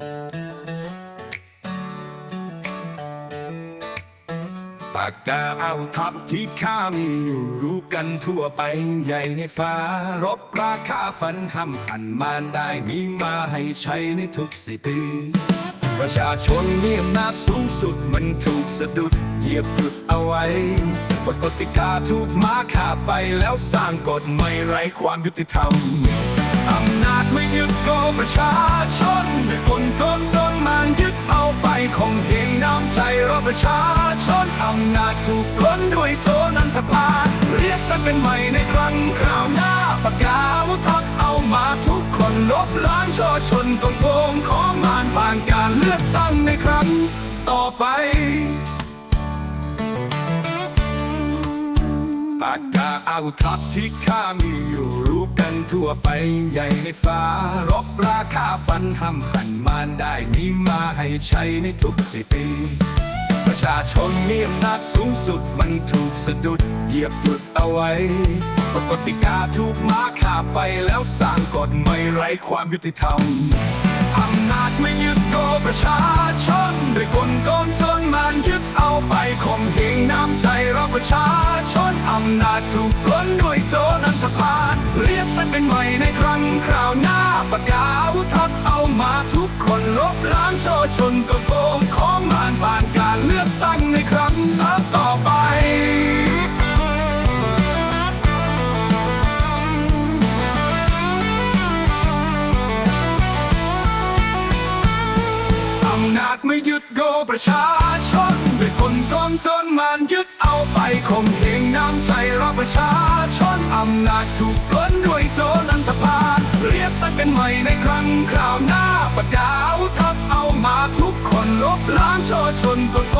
ปากกาเอาทับที่ข้ามีอยู่รู้กันทั่วไปใหญ่ในฟ้า รบราคาฝันห้ำหันมานได้มีมาให้ใช้ในทุกสิปีประชาชนมีอำนาจสูงสุดมันถูกสะดุดเหยียบหยุดเอาไว้กฎกติกาถูกมาขาไปแล้วสร้างกฎไม่ไร้ความยุติธรรม อำนาจไม่ยึดโกประชาชน คนจนจนมันยึดเอาไปคงเพียงน้ำใจเราประชาชนอำนาจถูกล้นด้วยโจนันทพาเรียกกันเป็นใหม่ในครั้งคราวหน้าปากกาวุทักเอามาทุกคนลบล้างชอชนตรงโกงของมานผ่านการเลือกตั้งในครั้งต่อไปปากกาอาวุทัพที่ข้ามีอยู่ ทั่วไปใหญ่ในฟ้ารบราคาฟันห้ำหันมานได้มีมาให้ใช้ในทุกสิปี ประชาชนมีอำนาจสูงสุดมันถูกสะดุดเหยียบหยุดเอาไว้กฎกติกาถูกมาขาไปแล้วสร้างกฎไม่ไร้ความยุติธรรมอำนาจไม่ยึดโกประชาชนด้วยคนโกงจนมันยึดเอาไปข่มเหงน้ำใจเราประชาชนอำนาจถูกล้นด้วยโจ รนันทพาลเรียกมันเป็นใหม่ในครั้งคราวหน้าปากกาวุทัพเอามาทุกคนลบล้างโชชนก็โกงของมานผ่านการเลือกตั้งในครั้งต่อไปอำนาจไม่ยึดโกประชาชนด้วยคนจนจนมันยึดเอา ไปข่มเหงน้ำใจรับประชาชนอำนาจถูกล้นด้วยโจรนันทพาลเรียกตั้งเป็นใหม่ในครั้งคราวหน้าประดาวทับเอามาทุกคนลบล้างโชชนกดโกงของมานผ่านการเลือกตั้ง